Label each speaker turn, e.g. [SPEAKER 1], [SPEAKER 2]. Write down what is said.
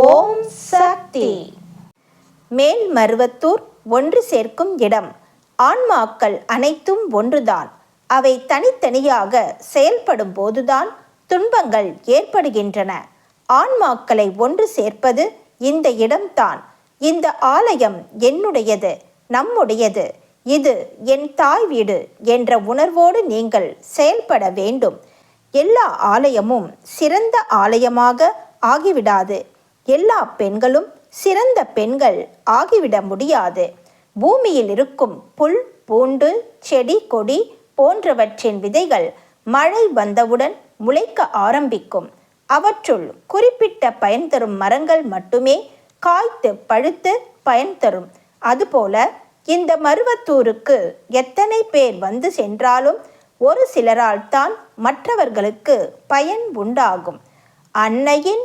[SPEAKER 1] ஓம் சக்தி. மேல்மருவத்தூர் ஒன்று சேர்க்கும் இடம். ஆன்மாக்கள் அனைத்தும் ஒன்றுதான். அவை தனித்தனியாக செயல்படும் போதுதான் துன்பங்கள் ஏற்படுகின்றன. ஆன்மாக்களை ஒன்று சேர்ப்பது இந்த இடம்தான். இந்த ஆலயம் என்னுடையது நம்முடையது. இது என் தாய் வீடு என்ற உணர்வோடு நீங்கள் செயல்பட வேண்டும். எல்லா ஆலயமும் சிறந்த ஆலயமாக ஆகிவிடாது. எல்லா பெண்களும் சிறந்த பெண்கள் ஆகிவிட முடியாது. பூமியில் இருக்கும் புல் பூண்டு செடி கொடி போன்றவற்றின் விதைகள் மழை வந்தவுடன் முளைக்க ஆரம்பிக்கும். அவற்றுள் குறிப்பிட்ட பயன் தரும் மரங்கள் மட்டுமே காய்த்து பழுத்து பயன் தரும். அதுபோல இந்த மருவத்தூருக்கு எத்தனை பேர் வந்து சென்றாலும் ஒரு சிலரால் தான் மற்றவர்களுக்கு பயன் உண்டாகும். அன்னையின்